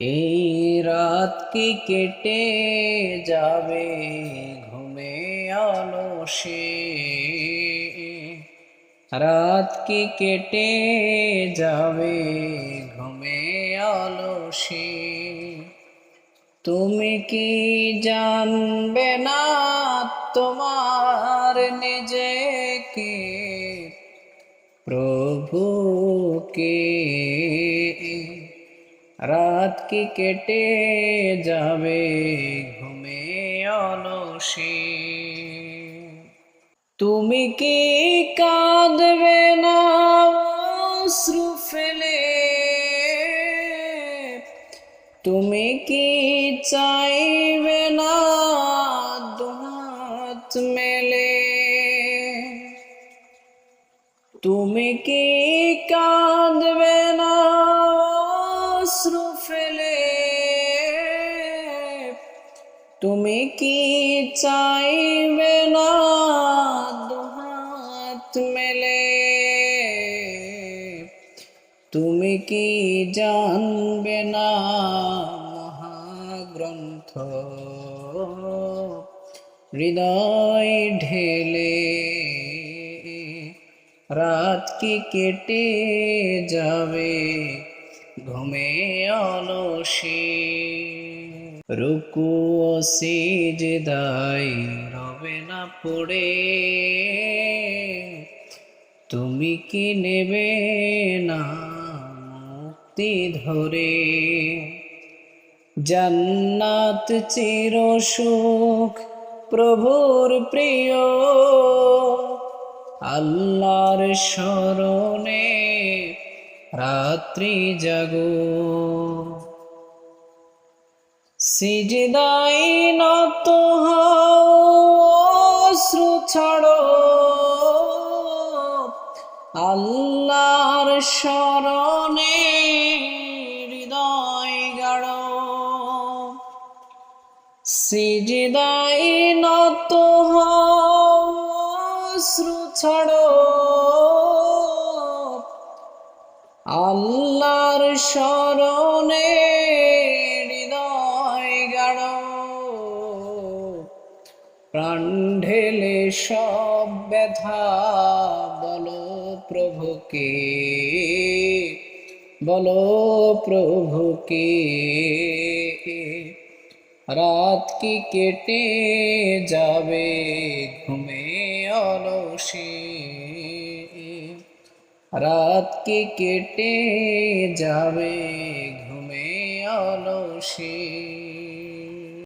এই রাত কি কেটে যাবে ঘুমে অলসে রাত কি কেটে যাবে ঘুমে অলসে তুমি কি জানবে না তোমার নিজেকে? প্রভুকে রাত কি কেটে যাবে ঘুমে অলসে? তুমি কি কাঁদবে না অশ্রু ফেলে? তুমি কি চাইবে না দুহাত মেলে? তুমি কি কাঁদবে তুমি কি চাইবে না? দুহাত মেলে। তুমি কি জানবে না? মহাগ্রন্থ। হৃদয় ঢেলে। রাত কি কেটে যাবে? ঘুমে অলসে। রুকু সিজদাই রবে না পড়ে। তুমি কি নেবে না মুক্তি ধরে? জান্নাত চির সুখ, প্রভুর প্রিয়। আল্লাহর স্মরণে রাত্রি জাগো। সিজদাই নত হও অশ্রু ছাড়ো। আল্লাহর স্মরণে হৃদয় গাড়ো। সিজদাই নত হও অশ্রু ছাড়ো। আল্লাহর স্মরণে প্রাণ ঢেলে সব ব্যথা, বলো প্রভুকে বলো প্রভুকে। রাত কি কেটে যাবে ঘুমে অলসে? রাত কি কেটে যাবে ঘুমে অলসে?